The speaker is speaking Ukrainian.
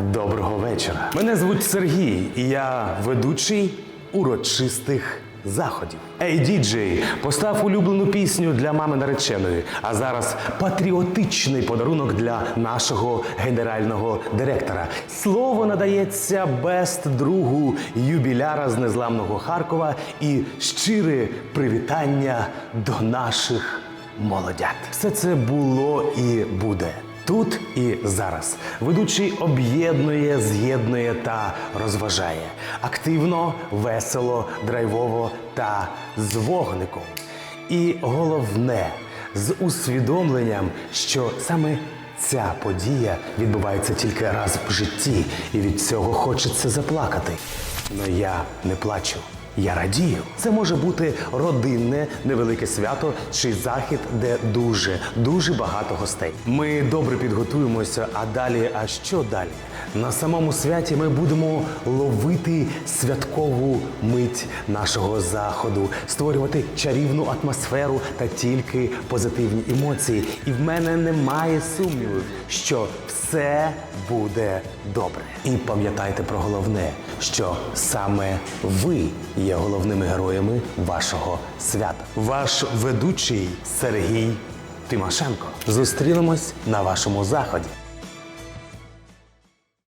Доброго вечора. Мене звуть Сергій, і я ведучий урочистих заходів. Ей, діджей, постав улюблену пісню для мами нареченої. А зараз патріотичний подарунок для нашого генерального директора. Слово надається бест другу юбіляра з незламного Харкова і щире привітання до наших молодят. Все це було і буде. Тут і зараз ведучий об'єднує, з'єднує та розважає активно, весело, драйвово та з вогником. І головне з усвідомленням, що саме ця подія відбувається тільки раз в житті, і від цього хочеться заплакати. Но я не плачу. Я радію. Це може бути родинне невелике свято чи захід, де дуже дуже багато гостей. Ми добре підготуємося. А далі, а що далі? На самому святі ми будемо ловити святкову мить нашого заходу, створювати чарівну атмосферу та тільки позитивні емоції. І в мене немає сумнівів, що все буде добре. І пам'ятайте про головне, що саме ви є головними героями вашого свята. Ваш ведучий Сергій Тимошенко. Зустрінемось на вашому заході.